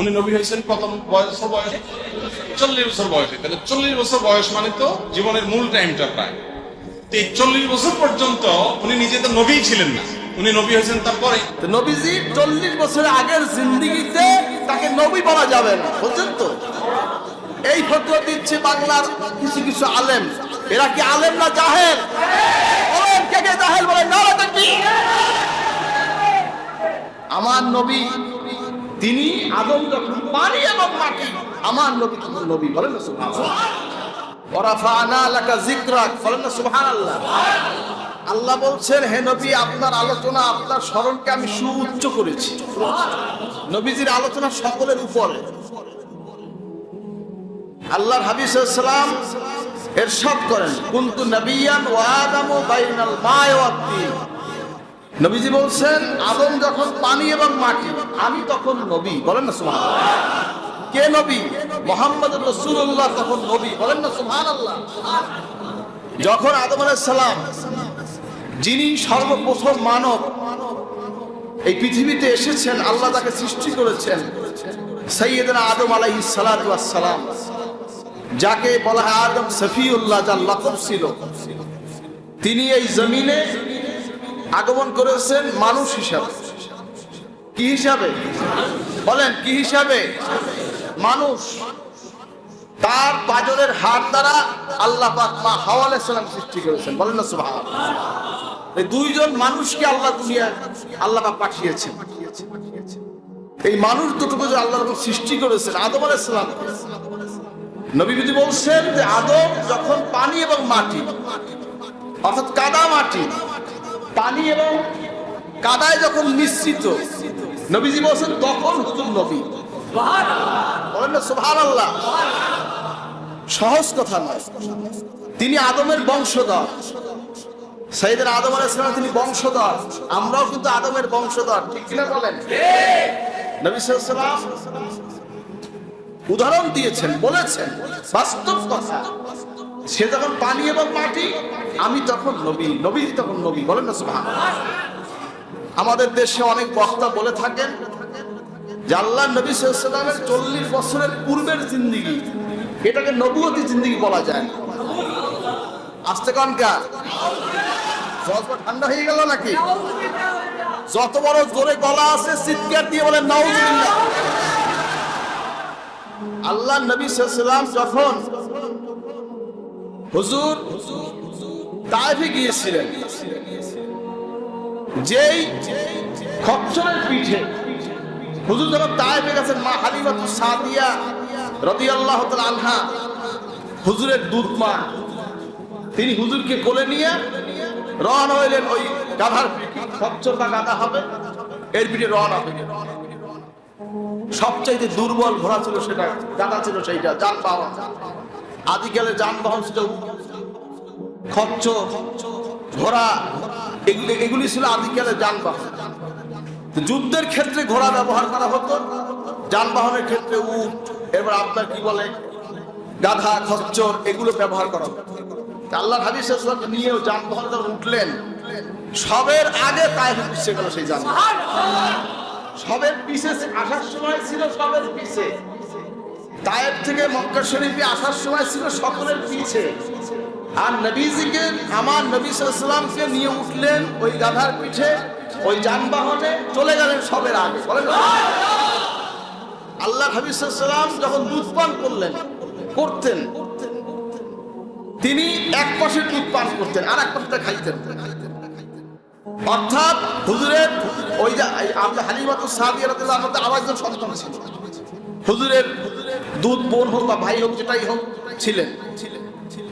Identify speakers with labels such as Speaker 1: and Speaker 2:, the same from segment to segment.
Speaker 1: উনি নবী হয়েছেন কত বছর বয়স চল্লিশ বছর বয়সে। তাহলে চল্লিশ বছর বয়স মানে তো জীবনের মূল টাইমটা প্রায়। তো এই চল্লিশ বছর পর্যন্ত উনি নিজে তো নবী ছিলেন না। উনি নবী হয়েছেন তারপরে।
Speaker 2: নবীজি চল্লিশ বছর আগের তাকে নবী বলা যাবে না। বুঝছেন তো? এই দিচ্ছে বাংলার কিছু কিছু আলেম। এরা কি আলেম না জাহেল? বলেন কে কে নারা দেখি আমার নবী তিনি আদম যখন পানি এবং মাটি, আমার নবী তখন নবী, বলেন না আল্লাহ বলছেন, হে নবী, আপনার আলোচনা, আপনার স্মরণকে আমি সুউচ্চ করেছি। নবীজির আলোচনা সকলের উপরে। আল্লাহর হাবিব সাল্লাম এরশাদ করেন, কুনতু নবিয়ান ওয়া আদামু বাইনাল মা'i ওয়াত তিন নবীজি বলছেন, আদম যখন পানি এবং মাটি, আমি তখন নবী, বলেন না সুবহানাল্লাহ। কে নবী? মোহাম্মদ রসুল্লাহ তখন নবী, বলেন না সুবহানাল্লাহ। যখন আদম সালাম, যিনি সর্বপ্রথম মানব, এই পৃথিবীতে এসেছেন, আল্লাহ তাকে সৃষ্টি করেছেন সৈয়দনা আদম আলাইহিস সালাতু সালাম, যাকে বলা হয় আদম সফিউল্লাহ, যার লকব ছিল। তিনি এই জমিনে আগমন করেছেন মানুষ হিসাবে। কি হিসাবে? বলেন, কি হিসাবে? মানুষ। তার পাজরের হাত দ্বারা আল্লাহ পাক মা হাওয়া সালাম সৃষ্টি করেছেন। বলেন না এই দুইজন মানুষকে আল্লাহ দুনিয়ায় আল্লাহ পাঠিয়েছেন। এই মানুষ দুটোকে যে আল্লাহ সৃষ্টি করেছেন। আদম আলাইহিস সালাম। নবীজি বলছেন যে, আদম যখন পানি এবং মাটি, অর্থাৎ কাদা মাটি পানি এবং কাদায় যখন মিশ্রিত, নবীজি বলছেন, তখন হুজুর নবী। সহজ কথা নয়। তিনি আদমের বংশধর। সাইদের আদম আলাইহিসসালাম তিনি বংশধর। আমরাও কিন্তু আদমের বংশধর, ঠিক কিনা বলেন? উদাহরণ দিয়েছেন, বলেছেন, বাস্তব কথা। সে যখন পানি এবং মাটি, আমি তখন নবী নবী তখন নবী, বলেন না সুবহানাল্লাহ। আমাদের দেশে অনেক বক্তা বলে থাকেন যে আল্লাহ নবী সাল্লামের চল্লিশ বছরের পূর্বের জিন্দিগি, এটাকে নবুয়তি জিন্দিগি বলা যায়। আসতে ঠান্ডা হয়ে গেল নাকি? যত বড় জোরে গলা আছে দিয়ে বলে নাউজুবিল্লাহ। আল্লাহ নবী সাল্লাম যখন হুজুর, তাইফে গিয়েছিলেন। যেই খচ্চরের পিঠে হুজুর যখন তাইফে গেছেন, মা হালিমাতু সাদিয়া রাদিয়াল্লাহু তাআলা আনহা, হুজুরের দুধ মা, তিনি হুজুরকে কোলে নিয়ে রওনা হইলেন ওই গাধার খচ্চর বা গাধা হবে? এর পিঠে রওনা হইলেন সবচাইতে দুর্বল ঘোড়া ছিল সেটা, গাধা ছিল সেইটা যানবাহন আদিকালে যানবাহন ছিল খচ্চ ঘোড়া এগুলি এগুলি ছিল আদিকালে যানবাহন। যুদ্ধের ক্ষেত্রে ঘোড়া ব্যবহার করা হতো যানবাহনের ক্ষেত্রে উট এবার আপনার কি বলে গাধা খচ্চর এগুলো ব্যবহার করা হতো। আল্লাহ আলাইহি নিয়েও যানবাহনে যখন উঠলেন সবের আগে তাই হচ্ছে গেল সেই যানবাহন। সবের পিছে আসার সময় ছিল সবের পিছে। তায়েব থেকে মক্কা শরীফে আসার সময় ছিল সকলের পিছে। আর নবীজিকে, আমার নবী সাল্লামকে নিয়ে উঠলেন ওই গাধার পিঠে, ওই যানবাহনে চলে গেলেন সবের আগে। আল্লাহ হাবিব সাল্লাম যখন দুধ পান করলেন, করতেন। তিনি এক পাশে দুধ পান করতেন, আর এক পাশে খাইতেন। অর্থাৎ হুজুরের ওই যে আমরা হালিমাতু সাদিয়া রাদিয়াল্লাহু আনহা আবার একজন সন্তান ছিল। হুজুরের দুধ বোন হোক বা ভাই হোক, যেটাই হোক, ছিলেন।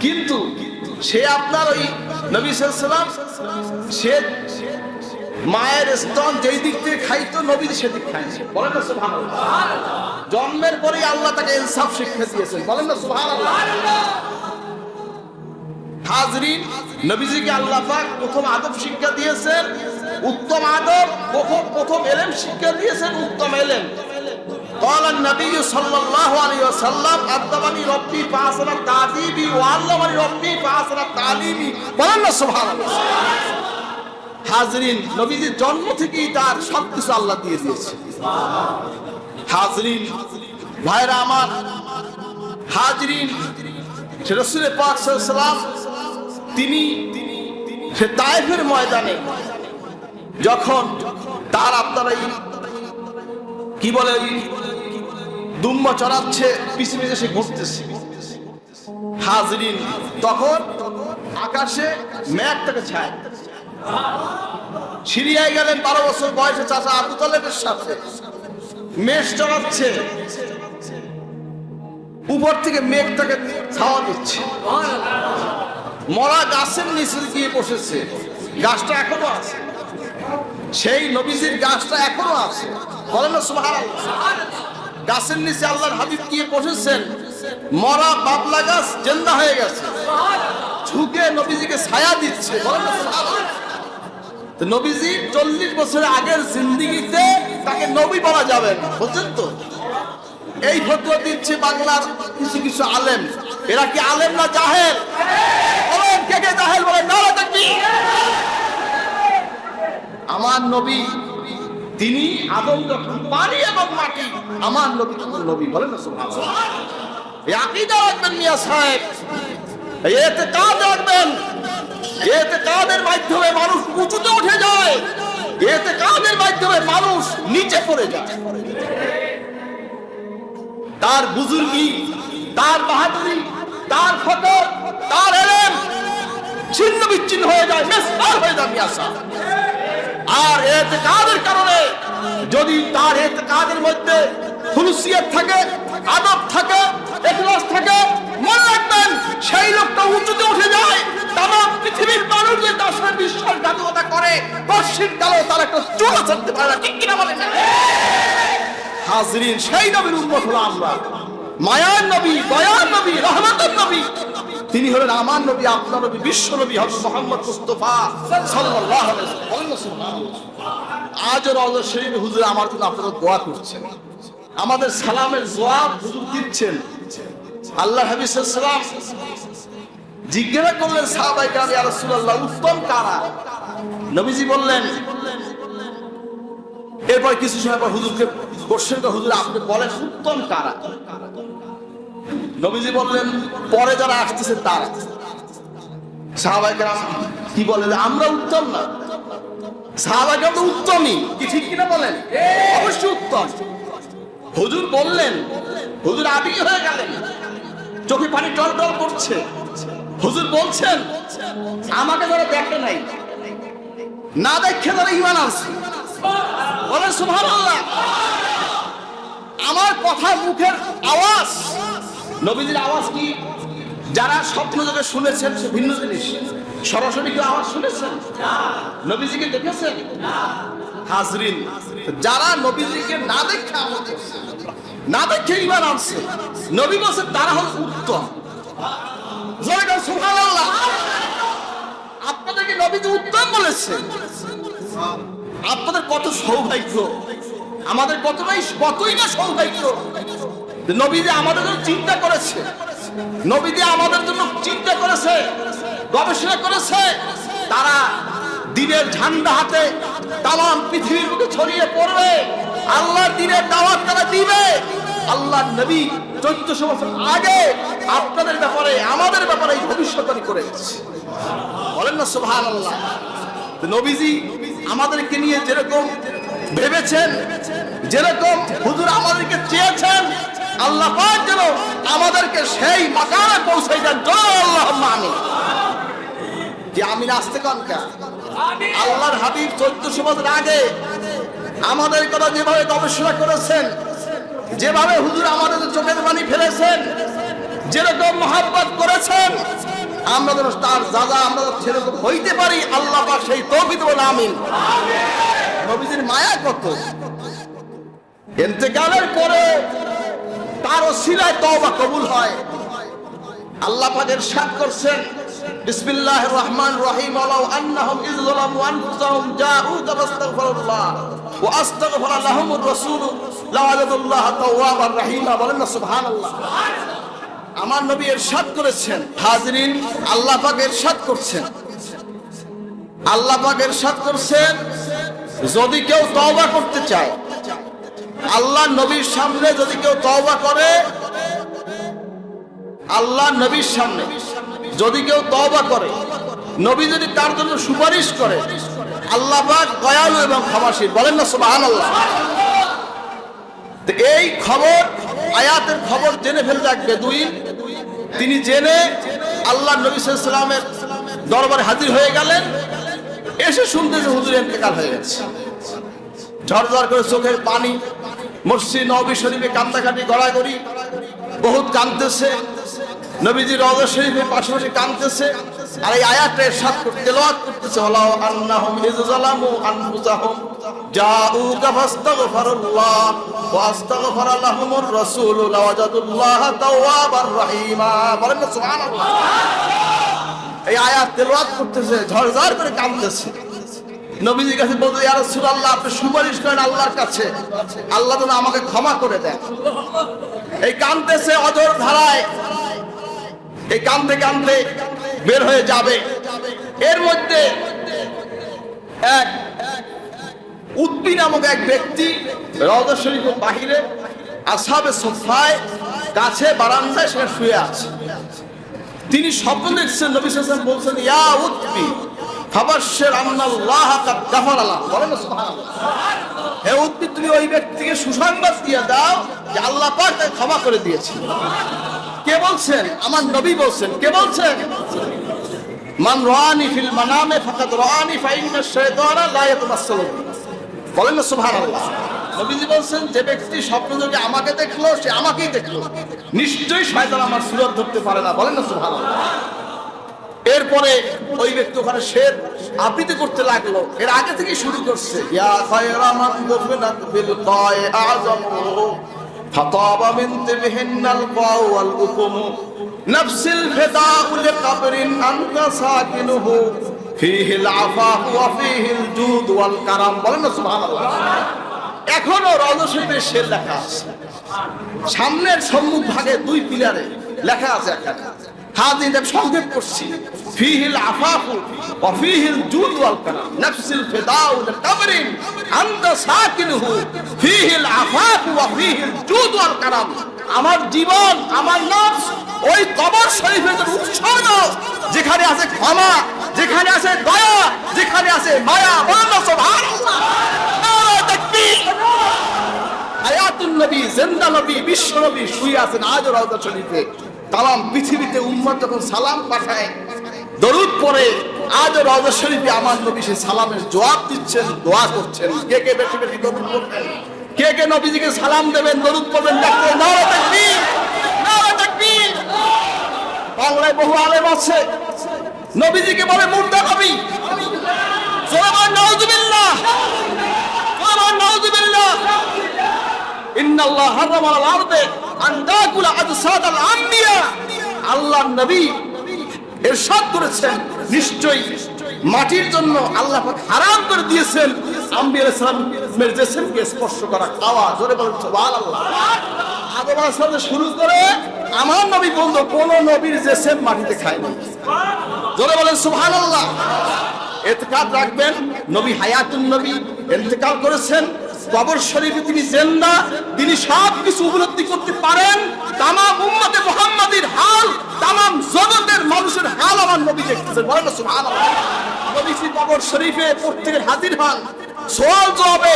Speaker 2: কিন্তু সে আপনার ওই নবী সে মায়ের স্তন যেই দিক থেকে খাইতো নবী সেদিক খাইছে। বলেন না জন্মের পরেই আল্লাহ তাকে ইনসাফ শিক্ষা দিয়েছেন। বলেন না সুবহানাল্লাহ। হাজরিন, নবীজিকে আল্লাহ পাক প্রথম আদব শিক্ষা দিয়েছেন, উত্তম আদব, প্রথম প্রথম এলেম শিক্ষা দিয়েছেন, উত্তম এলেম। قال النبي صلى الله عليه وسلم أدبني ربي فأحسن تعذيبي وعلمني ربي فأحسن تعليمي বলেন না সুবহানাল্লাহ হাজরিন নবীজির জন্ম থেকেই তার সবকিছু আল্লাহ দিয়ে দিয়েছে হাজরিন ভাইরা আমার হাজরিন সে রসুলের পাক সাল্লাম তিনি সে তায়েফের ময়দানে যখন তার আপনারা এই কি বলে ওই দুম্বা চড়াচ্ছে, পিছে পিছে সে ঘুরতেছে। হাজরিন তখন আকাশে মেঘ তাকে ছায়। সিরিয়ায় গেলেন, বারো বছর বয়সে চাচা আবু তালেবের সাথে। মেষ চড়াচ্ছে। উপর থেকে মেঘ তাকে ছাওয়া দিচ্ছে। মরা গাছের নিচে গিয়ে বসেছে। গাছটা এখনও আছে। সেই নবীজির গাছটা এখনও আছে। বলেন সুবহানাল্লাহ। গাছের নিচে আল্লাহর হাবিব গিয়ে বসেছেন, মরা বাবলা গাছ জেন্দা হয়ে গেছে। ঝুঁকে নবীজিকে ছায়া দিচ্ছে। না নবীজি চল্লিশ বছর আগের জিন্দিগিতে তাকে নবী বলা যাবে না, বুঝছেন তো? এই ফতুয়া দিচ্ছে বাংলার কিছু কিছু আলেম। এরা কি আলেম না বলেন কে কে বলেন? নারা দেখবি আমার নবী তিনি আদম যখন পানি এবং মাটি, আমার নবী তখন নবী বলেন আকীদা রাখবেন মিয়া সাহেব। এতে কাজ রাখবেন। এতে কাদের মাধ্যমে মানুষ উঁচুতে উঠে যায়। এতে কাদের মাধ্যমে মানুষ নিচে পড়ে যায়। তার বুজুর্গি, তার বাহাদুরি, তার ফকর, তার এলেম ছিন্ন বিচ্ছিন্ন হয়ে যায় হয়ে যায় মিয়া সাহেব। আর এতে কাদের কারণে যদি তার এতে কাদের মধ্যে ফুলুসিয়ত থাকে, আদব থাকে, এখলাস থাকে, মনে রাখবেন সেই লোকটা উঁচুতে উঠে যায় তাম পৃথিবীর মানুষ যে তার সাথে বিশ্বাসঘাতকতা করে পশ্চিম কালো তার একটা চুল ছাড়তে পারে না, ঠিক কিনা বলেন? হাজরিন, সেই নবীর উন্মত হলো আমরা। মায়ার নবী, দয়ার নবী, রহমতের নবী। তিনি হলেন আমার নবী, আপনার নবী, বিশ্ব নবী, হজরত মোহাম্মদ মুস্তফা রওজা শরীফ হুজুর আমার জন্য আপনারা দোয়া করছেন। আমাদের সালামের জবাব হুজুর দিচ্ছেন। আল্লাহ হাবিব জিজ্ঞাসা করলেন সাহাবাই কাম ইয়া রাসূলুল্লাহ, উত্তম কারা? নবীজি বললেন, এরপর কিছু সময় পর হুজুরকে করে, হুজুর আপনি বলেন, উত্তম কারা? নবীজি বললেন, পরে যারা আসতেছে তারা। সাহাবাইকেরাম কি বলেন আমরা উত্তম না। তো উত্তমই। কি ঠিক কিনা বলেন? উত্তম। হুজুর বললেন, হুজুর আবেগী হয়ে গেলেন। চোখে পানি টল টল করছে হুজুর বলছেন, আমাকে যারা দেখে নাই, না দেখে তারা ইমান আছে বলেন আমার কথা মুখের আওয়াজ নবীজির আওয়াজ কি? যারা স্বপ্ন যোগে শুনেছেন, সে ভিন্ন জিনিস। সরাসরি কি আওয়াজ শুনেছেন? নবীজিকে দেখেছেন? হাজরিন, যারা নবীজিকে না দেখে না দেখে ইমান আনছে, নবী বলছে, তারা হল উত্তম। আপনাদেরকে নবীজি উত্তম বলেছে। আপনাদের কত সৌভাগ্য। আমাদের কতটাই, কতই না সৌভাগ্য। যে নবী আমাদের জন্য চিন্তা করেছে, নবী যে আমাদের জন্য চিন্তা করেছে, গবেষণা করেছে, তারা দিনের ঝান্ডা হাতে তাম পৃথিবীর বুকে ছড়িয়ে পড়বে। আল্লাহর দিনের দাওয়াত তারা দিবে। আল্লাহ নবী চোদ্দশো বছর আগে আপনাদের ব্যাপারে, আমাদের ব্যাপারে এই ভবিষ্যৎবাণী করে বলেন না সুবহান আল্লাহ নবীজি আমাদেরকে নিয়ে যেরকম ভেবেছেন, যেরকম হুজুর আমাদেরকে চেয়েছেন আল্লাহ পাক যেন আমাদেরকে সেই মাকানে পৌঁছাই দেন। আল্লাহ আমি যে আমি নাচতে কনকা আল্লাহর হাবিব চোদ্দশো বছর আগে আমাদের কথা যেভাবে গবেষণা করেছেন, যেভাবে হুজুর আমাদের চোখের পানি ফেলেছেন, যেরকম মহাব্বত করেছেন, আমরা যেন তার দাদা আমরা সেরকম হইতে পারি, আল্লাহ পাক সেই তৌফিক বলে আমিন। নবীজির মায়া কত? ইন্তেকালের পরে তার ওসিলায় তওবা কবুল হয়। আল্লাহ পাক ইরশাদ করছেন, বিসমিল্লাহির রহমানির রহিম, ওয়ালাউ আন্নাহুম ইয যালামু আনফুসাহুম জাউকা ফাস্তাগফিরুল্লাহ ওয়া আস্তাগফারা লাহুমুর রাসূল লাওয়াজাদুল্লাহ তাওয়াবার রহিমা, বলেন না সুবহানাল্লাহ। আমার নবী ইরশাদ করেছেন, হাজরিন, আল্লাহ পাক ইরশাদ করছেন। আল্লাহ পাক ইরশাদ করছেন, যদি কেউ তওবা করতে চায় আল্লাহ নবীর সামনে যদি কেউ তওবা করে, আল্লাহ নবীর সামনে যদি কেউ তওবা করে, নবী যদি তার জন্য সুপারিশ করে, আল্লাহ দয়ালু এবং ক্ষমাশীল। বলেন না, সুবহানাল্লাহ। এই খবর, আয়াতের খবর জেনে ফেলতে এক বেদুইন, তিনি জেনে আল্লাহ নবী সাল্লামের দরবারে হাজির হয়ে গেলেন, এসে শুনতে যে হুজুর ইন্তেকাল হয়ে গেছে। ঝরঝর করে চোখের পানি মসজিদ নবী শরীফে কান্দাকাটি গড়াগড়ি, বহুত কাঁদতেছে। নবীজি রওজা শরীফের পাশাপাশি কাঁদতেছে। আর এই আয়াতটা এরশাদ করতে, তেলাওয়াত করতেছে, ওয়ালাউ আন্নাহুম যালামু আনফুসাহুম জাউকা ফাস্তাগফিরুল্লাহ, ওয়া আস্তাগফারা লাহুমুর রাসূলু, লাওয়াজাদুল্লাহ তাওয়াবার রহিমা। বলেন সুবহানাল্লাহ। এই আয়াত করতেছে, ঝরঝর করে কাঁদতেছে। নবীজির কাছে বলতে, ইয়া রাসূলুল্লাহ, আপনি সুপারিশ করেন আল্লাহর কাছে। আল্লাহ যেন আমাকে ক্ষমা করে দেন। এই কাঁদতেছে অজর ধারায়, এই কান্দতে কান্দতে বের হয়ে যাবে। এর মধ্যে এক উদ্বি নামক এক ব্যক্তি রওজা শরীফের বাহিরে আসাবে সোফায়, গাছে বারান্দায় সে শুয়ে আছে। তিনি স্বপ্ন দেখছেন, নবী আলাইহি বলছেন, ইয়া উদ্বি বলেন হে তুমি ওই ব্যক্তিকে দাও যে আল্লাহ তাকে ক্ষমা করে কে বলছেন? আমার নবী বলছেন। কে বলছেন? মান বলেন বলছেন, যে ব্যক্তি স্বপ্ন আমাকে দেখল, সে আমাকেই দেখল। নিশ্চয়ই শয়তান আমার সুরত ধরতে পারে না। বলেন না, সুবহানাল্লাহ। এরপরে ওই ব্যক্তি ওখানে শের আবৃত্তি করতে লাগলো এর আগে থেকে শুরু করছে ইয়া খায়রা মান গুফিনাত বিল কায় আযমু فطاب من تبهن القاء والأكم نفس الفداء لقبر أنت ساكنه فيه العفاف وفيه الجود والكرم বলেন না সুবহানাল্লাহ এখনো রজশরীফের শের লেখা আছে সামনের সম্মুখ ভাগে দুই পিলারে লেখা আছে এখানে আমার জীবন, আমার নফস ওই কবর শরীফের উৎসর্গ। যেখানে আছে ক্ষমা, যেখানে আছে দয়া, যেখানে আছে মায়া তাকবীর হায়াতুন নবী, জিন্দা নবী, বিশ্ব নবী শুয়ে আছেন আজ রওজা শরীফে। তাম পৃথিবীতে উম্মত যখন সালাম পাঠায়, দরুদ পরে আজ রওজা শরীফে আমার নবী সেই সালামের জবাব দিচ্ছেন, দোয়া করছেন। কে কে বেশি বেশি দরুদ পড়বেন কে কে নবীজিকে সালাম দেবেন, দরুদ পড়বেন? ডাক্তার নারে তাকবীর নারে তাকবীর। বাংলায় বহু আলেম আছে, নবীজিকে বলে মুর্দা নবী বলেন নাউজুবিল্লাহ জোরে বলেন নাউজুবিল্লাহ ইন্না আল্লাহ হারাম আলাল আরদে। আন তাকুলা আজসাদ আল আম্বিয়া। আল্লাহ নবী ইরশাদ করেছেন। নিশ্চয়ই মাটির জন্য আল্লাহ হারাম করে দিয়েছেন। আম্বিয়া আলাইহিস সালামের জিসমকে স্পর্শ করা খাওয়া। জোরে বলেন, সুবহানাল্লাহ। আদম আলাইহিস শুরু করে আমার নবী বলতো কোন নবীর জিসম মাটিতে খায়নি। জোরে বলেন, সুবহানাল্লাহ। এতেকাল রাখবেন। নবী হায়াতুন নবী ইন্তেকাল করেছেন। কবর শরীফে তিনি জেন্দা, তিনি সব কিছু উপলব্ধি করতে পারেন। তামাম উম্মতে মুহাম্মাদির হাল, তামাম জগতের মানুষের হাল আমার নবী দেখতেছেন। বলেন না, সুবহানাল্লাহ। নবীজি কবর শরীফে প্রত্যেকের হাজির হন। সোয়াল জবাবে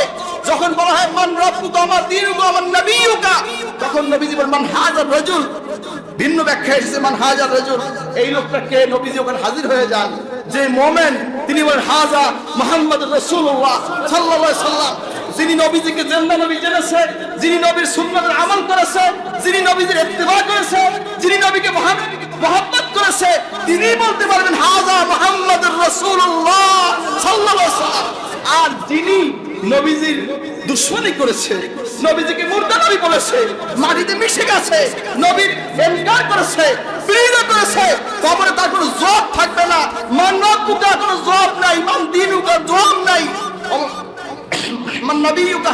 Speaker 2: যখন বলা হয়, মান রব্বুকা আমার দীনুকা আমার নবিয়ুকা? তখন নবীজি বলেন, মান হাজার রাজুল। ভিন্ন ব্যাখ্যা এসেছে, মান হাজার রাজুল। এই লোকটা কে? নবীজি ওখানে হাজির হয়ে যান। যে মোমেন, তিনি বলেন, হাজা মোহাম্মদ রসুল্লাহ সাল্লাল্লাহু সাল্লাম যিনি নবীজিকে জেন্দা নবী জেনেছে, যিনি নবীর সুন্নতের আমল করেছে, যিনি নবীজির ইত্তেবা করেছে, যিনি নবীকে মহব্বত করেছে, তিনি বলতে পারবেন, হাজা মোহাম্মদ রসুল্লাহ আর যিনি নবীজির দুশ্মনী করেছে, নবীজিকে মুর্দা নবী বলেছে, মাটিতে মিশে গেছে, নবীর এনকার করেছে বিরোধিতা করেছে, কবরে তার কোনো জবাব থাকবে না মান্নত কোনো জবাব নাই, মান দিন জবাব নাই।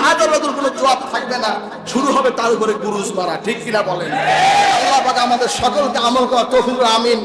Speaker 2: হাজার থাকবে না। শুরু হবে তার উপরে গুরুজ মারা, ঠিক কিনা বলেন? আমাদের সকলকে আমল করা আমিন।